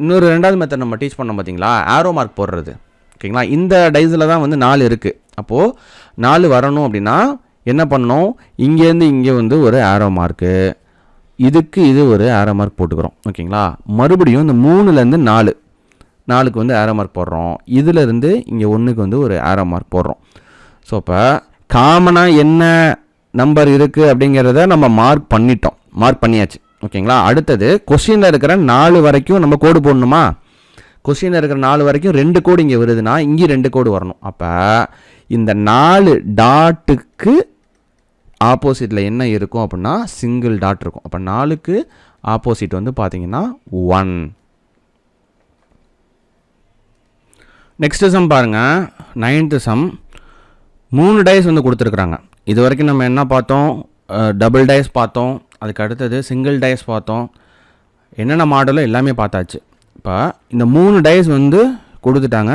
இன்னொரு ரெண்டாவது மெத்தட் நம்ம டீச் பண்ணோம் பார்த்தீங்களா ஆரோ மார்க் போடுறது. ஓகேங்களா? இந்த டைஸில் தான் வந்து நாலு இருக்குது அப்போது நாலு வரணும் அப்படின்னா என்ன பண்ணணும்? இங்கேருந்து இங்கே வந்து ஒரு ஆரோ மார்க்கு இதுக்கு இது ஒரு ஆரோ மார்க் போட்டுக்கிறோம். ஓகேங்களா? மறுபடியும் இந்த மூணுலேருந்து நாலு. நாலுக்கு வந்து ஆரோ மார்க் போடுறோம். இதிலேருந்து இங்கே ஒன்றுக்கு வந்து ஒரு ஆரோ மார்க் போடுறோம். ஸோ இப்போ காமனாக என்ன நம்பர் இருக்குது அப்படிங்கிறத நம்ம மார்க் பண்ணிட்டோம். மார்க் பண்ணியாச்சு. ஓகேங்களா? அடுத்தது கொஸ்டினில் இருக்கிற நாலு வரைக்கும் நம்ம கோடு போடணுமா? கொஸ்டினில் இருக்கிற நாலு வரைக்கும் ரெண்டு கோடு இங்கே வருதுன்னா இங்கே ரெண்டு கோடு வரணும். அப்போ இந்த நாலு டாட்டுக்கு ஆப்போசிட்டில் என்ன இருக்கும் அப்படின்னா சிங்கிள் டாட் இருக்கும். அப்போ நாலுக்கு ஆப்போசிட் வந்து பார்த்தீங்கன்னா ஒன் நெக்ஸ்ட்டு சம் பாருங்கள் நைன்த்து சம் மூணு டைஸ் வந்து கொடுத்துருக்குறாங்க. இது வரைக்கும் நம்ம என்ன பார்த்தோம்? டபுள் டைஸ் பார்த்தோம். அதுக்கு அடுத்தது சிங்கிள் டைஸ் பார்த்தோம். என்னென்ன மாடலோ எல்லாமே பார்த்தாச்சு. இப்போ இந்த மூணு டைஸ் வந்து கொடுத்துட்டாங்க.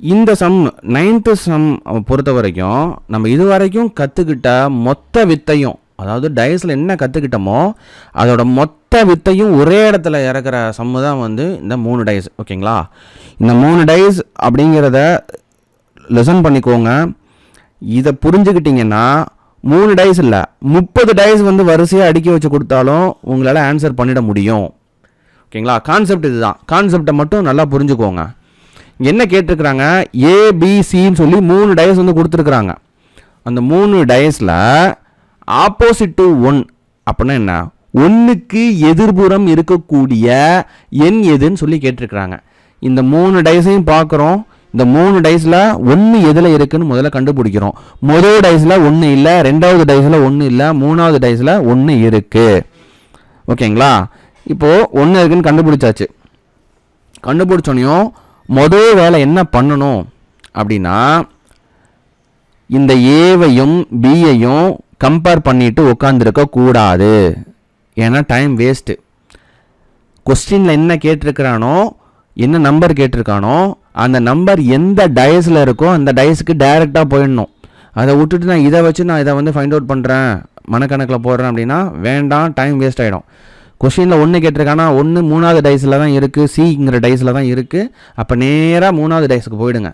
இந்த சம் நைன்த்து சம் பொறுத்த வரைக்கும் நம்ம இது வரைக்கும் கற்றுக்கிட்ட மொத்த வித்தையும் அதாவது டைஸில் என்ன கற்றுக்கிட்டோமோ அதோட மொத்த வித்தையும் ஒரே இடத்துல இறக்குற சம்மு தான் வந்து இந்த மூணு டைஸ் ஓகேங்களா? இந்த மூணு டைஸ் அப்படிங்கிறத லெசன் பண்ணிக்கோங்க. இதை புரிஞ்சுக்கிட்டிங்கன்னா மூணு டைஸ் இல்லை. முப்பது டைஸ் வந்து வரிசையாக அடுக்கி வச்சு கொடுத்தாலும் உங்களால் ஆன்சர் பண்ணிட முடியும். ஓகேங்களா கான்செப்ட் இதுதான். கான்செப்டை மட்டும் நல்லா புரிஞ்சுக்கோங்க. என்ன கேட்டிருக்கிறாங்க? ஏபிசின்னு சொல்லி மூணு டைஸ் வந்து கொடுத்துருக்குறாங்க. அந்த மூணு டயஸில் ஆப்போசிட் டு ஒன் அப்படின்னா என்ன? ஒன்றுக்கு எதிர்புறம் இருக்கக்கூடிய எண் எதுன்னு சொல்லி கேட்டிருக்கிறாங்க. இந்த மூணு டயஸையும் பார்க்குறோம். இந்த மூணு டைஸில் ஒன்று எதில் இருக்குன்னு முதல்ல கண்டுபிடிக்கிறோம். முதல் டைஸில் ஒன்று இல்லை ரெண்டாவது டைஸில் ஒன்று இல்லை மூணாவது டைஸில் ஒன்று இருக்குது ஓகேங்களா? இப்போது ஒன்று இருக்குதுன்னு கண்டுபிடிச்சாச்சு. கண்டுபிடிச்சோனையும் மொதல் வேலை என்ன பண்ணணும் அப்படின்னா இந்த ஏவையும் பியையும் கம்பேர் பண்ணிட்டு உட்காந்துருக்க கூடாது. ஏன்னா டைம் வேஸ்ட்டு கொஸ்டினில் என்ன கேட்டிருக்கிறானோ என்ன நம்பர் கேட்டிருக்கானோ அந்த நம்பர் எந்த டயஸில் இருக்கோ அந்த டயஸுக்கு டைரெக்டாக போயிடணும். அதை விட்டுட்டு நான் இதை வச்சு நான் இதை வந்து ஃபைண்ட் அவுட் பண்ணுறேன் மனக்கணக்கில் போடுறேன் அப்படின்னா வேண்டாம் டைம் வேஸ்ட் ஆகிடும் கொஷினில் ஒன்று கேட்டிருக்கானா ஒன்று மூணாவது டைஸில் தான் இருக்குது சிங்கிற டைஸில் தான் இருக்குது அப்போ நேராக மூணாவது டைஸுக்கு போயிடுங்க.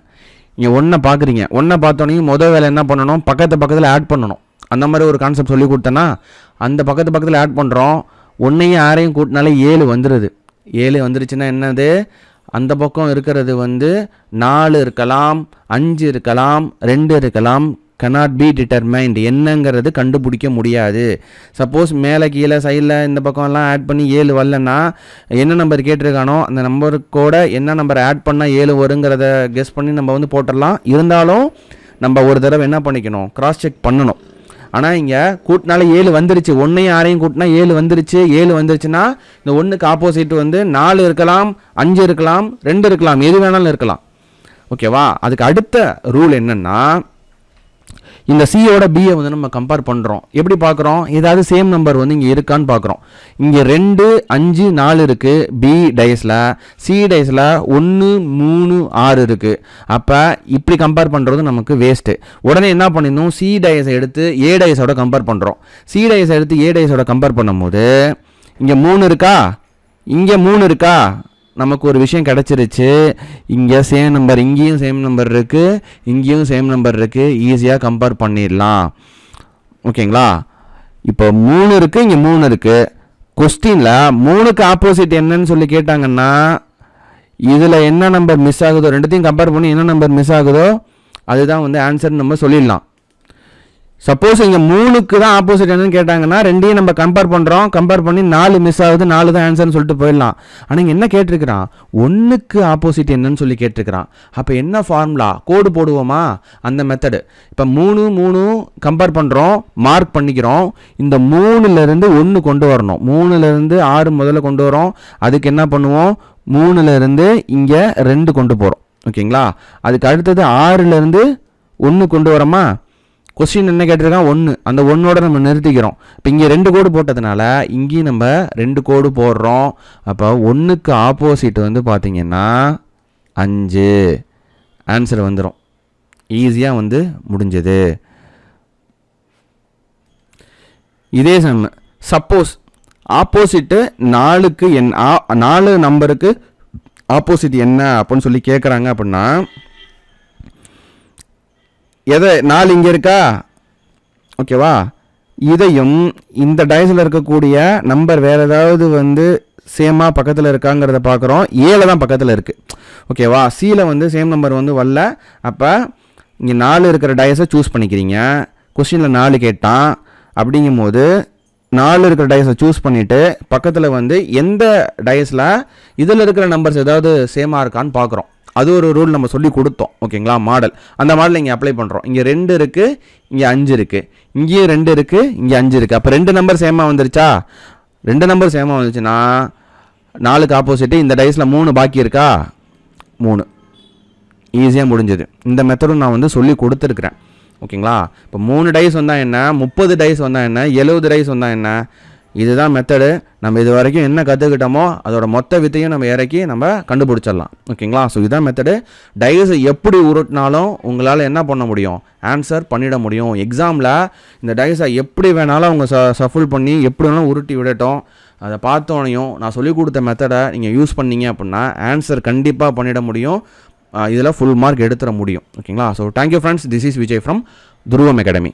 நீங்கள் ஒன்றை பார்க்குறீங்க ஒன்றை பார்த்தோன்னே முதல் வேலை என்ன பண்ணணும்? பக்கத்து பக்கத்தில் ஆட் பண்ணணும். அந்த மாதிரி ஒரு கான்செப்ட் சொல்லி கொடுத்தேன்னா அந்த பக்கத்து பக்கத்தில் ஆட் பண்ணுறோம் ஒன்றையும் ஆறையும் கூட்டினாலே ஏழு வந்துடுது ஏழு வந்துருச்சுன்னா என்னது? அந்த பக்கம் இருக்கிறது வந்து நாலு இருக்கலாம் அஞ்சு இருக்கலாம் ரெண்டு இருக்கலாம் கனாட் பி டிட்டர்மைண்ட் என்னங்கிறது கண்டுபிடிக்க முடியாது. சப்போஸ் மேலே கீழே சைடில் இந்த பக்கம்லாம் ஆட் பண்ணி ஏழு வரலன்னா என்ன நம்பர் கேட்டிருக்கானோ அந்த நம்பருக்கோட என்ன நம்பர் ஆட் பண்ணால் ஏழு வருங்கிறத கெஸ் பண்ணி நம்ம வந்து போட்டுடலாம். இருந்தாலும் நம்ம ஒரு தடவை என்ன பண்ணிக்கணும்? கிராஸ் செக் பண்ணணும். ஆனால் இங்கே கூட்டினால ஏழு வந்துருச்சு. ஒன்றையும் ஆறையும் கூட்டினா ஏழு வந்துருச்சு. ஏழு வந்துருச்சுன்னா இந்த ஒன்றுக்கு ஆப்போசிட் வந்து நாலு இருக்கலாம் அஞ்சு இருக்கலாம் ரெண்டு இருக்கலாம். எது வேணாலும் இருக்கலாம். ஓகேவா அதுக்கு அடுத்த ரூல் என்னென்னா இந்த சியோட பியை வந்து நம்ம கம்பேர் பண்ணுறோம் எப்படி பார்க்குறோம்? ஏதாவது சேம் நம்பர் வந்து இங்கே இருக்கான்னு பார்க்குறோம். இங்கே ரெண்டு அஞ்சு நாலு இருக்குது பி டயஸில் சி டயஸில் ஒன்று மூணு ஆறு இருக்குது அப்போ இப்படி கம்பேர் பண்ணுறது நமக்கு வேஸ்ட்டு உடனே என்ன பண்ணிடணும்? சி டயஸை எடுத்து ஏ டயஸோட கம்பேர் பண்ணுறோம் சி டயஸை எடுத்து ஏ டயஸோட கம்பேர் பண்ணும்போது இங்கே மூணு இருக்கா? இங்கே மூணு இருக்கா? நமக்கு ஒரு விஷயம் கிடச்சிருச்சு. இங்கே சேம் நம்பர் இங்கேயும் சேம் நம்பர் இருக்குது இங்கேயும் சேம் நம்பர் இருக்குது ஈஸியாக கம்பேர் பண்ணிடலாம். ஓகேங்களா இப்போ மூணு இருக்குது இங்கே மூணு இருக்குது கொஸ்டினில் மூணுக்கு ஆப்போசிட் என்னன்னு சொல்லி கேட்டாங்கன்னா இதில் என்ன நம்பர் மிஸ் ஆகுதோ ரெண்டுத்தையும் கம்பேர் பண்ணி என்ன நம்பர் மிஸ் ஆகுதோ அதுதான் வந்து ஆன்சர் நம்ம சொல்லிடலாம். சப்போஸ் இங்கே மூணுக்கு தான் ஆப்போசிட் என்னன்னு கேட்டாங்கன்னா ரெண்டையும் நம்ம கம்பேர் பண்ணுறோம் கம்பேர் பண்ணி நாலு மிஸ் ஆகுது நாலு தான் ஆன்சர்னு சொல்லிட்டு போயிடலாம். ஆனால் இங்கே என்ன கேட்டிருக்கிறான்? ஒன்றுக்கு ஆப்போசிட் என்னன்னு சொல்லி கேட்டிருக்கிறான். அப்போ என்ன ஃபார்முலா கோடு போடுவோமா? அந்த மெத்தடு இப்போ மூணு மூணு கம்பேர் பண்ணுறோம் மார்க் பண்ணிக்கிறோம். இந்த மூணுலேருந்து ஒன்று கொண்டு வரணும். மூணுலேருந்து ஆறு முதல்ல கொண்டு வரோம். அதுக்கு என்ன பண்ணுவோம்? மூணுலேருந்து இங்கே ரெண்டு கொண்டு போகிறோம் ஓகேங்களா? அதுக்கு அடுத்தது ஆறுலேருந்து ஒன்று கொண்டு வரோமா? கொஸ்டின் என்ன கேட்டிருக்கான்? ஒன்று அந்த ஒன்னோட நம்ம நிறுத்திக்கிறோம். இப்போ இங்கே ரெண்டு கோடு போட்டதுனால இங்கேயும் நம்ம ரெண்டு கோடு போடுறோம். அப்போ ஒன்றுக்கு ஆப்போசிட் வந்து பார்த்தீங்கன்னா அஞ்சு. ஆன்சர் வந்துடும் ஈஸியாக வந்து முடிஞ்சது. இதே சம் சப்போஸ் ஆப்போசிட்டு நாலுக்கு என் ஆ- நாலு நம்பருக்கு ஆப்போசிட் என்ன அப்படின்னு சொல்லி கேட்குறாங்க அப்படின்னா எதை நாலு இங்கே இருக்கா? ஓகேவா இதையும் இந்த டயஸில் இருக்கக்கூடிய நம்பர் வேறு ஏதாவது வந்து சேமாக பக்கத்தில் இருக்காங்கிறத பார்க்குறோம். ஏழை தான் பக்கத்தில் இருக்குது ஓகேவா சியில் வந்து சேம் நம்பர் வந்து வரல. அப்போ இங்கே நாலு இருக்கிற டயஸை சூஸ் பண்ணிக்கிறீங்க. கொஸ்டினில் நாலு கேட்டான். அப்படிங்கும்போது நாலு இருக்கிற டயஸை சூஸ் பண்ணிவிட்டு பக்கத்தில் வந்து எந்த டயஸில் இதில் இருக்கிற நம்பர்ஸ் ஏதாவது சேமாக இருக்கான்னு பார்க்குறோம். அது ஒரு ரூல் நம்ம சொல்லி கொடுத்தோம் ஓகேங்களா மாடல் அந்த மாடல் இங்கே அப்ளை பண்ணுறோம் இங்கே ரெண்டு இருக்குது இங்கே அஞ்சு இருக்குது இங்கேயும் ரெண்டு இருக்குது இங்கே அஞ்சு இருக்குது அப்போ ரெண்டு நம்பர் சேமாக வந்துருச்சா? ரெண்டு நம்பர் சேமாக வந்துச்சுன்னா நாலுக்கு ஆப்போசிட்டு இந்த டைஸில் மூணு பாக்கி இருக்கா? மூணு. ஈஸியாக முடிஞ்சது. இந்த மெத்தடும் நான் வந்து சொல்லி கொடுத்துருக்குறேன். ஓகேங்களா இப்போ மூணு டைஸ் வந்தால் என்ன? முப்பது டைஸ் வந்தால் என்ன? எழுபது டைஸ் வந்தால் என்ன? இதுதான் மெத்தடு நம்ம இது வரைக்கும் என்ன கற்றுக்கிட்டோமோ அதோட மொத்த வித்தையும் நம்ம இறக்கி நம்ம கண்டுபிடிச்சிடலாம். ஓகேங்களா? ஸோ இதுதான் மெத்தடு டைஸ் எப்படி உருட்டினாலும் உங்களால் என்ன பண்ண முடியும்? ஆன்சர் பண்ணிட முடியும். எக்ஸாமில் இந்த டைஸை எப்படி வேணாலும் அவங்க ச சஃபுல் பண்ணி எப்படி வேணாலும் உருட்டி விடட்டும். அதை பார்த்தோனையும் நான் சொல்லிக் கொடுத்த மெத்தடை நீங்கள் யூஸ் பண்ணீங்க அப்படின்னா ஆன்சர் கண்டிப்பாக பண்ணிட முடியும். இதில் ஃபுல் மார்க் எடுத்துட முடியும். ஓகேங்களா? So thank you friends this is Vijay from Dhruvam academy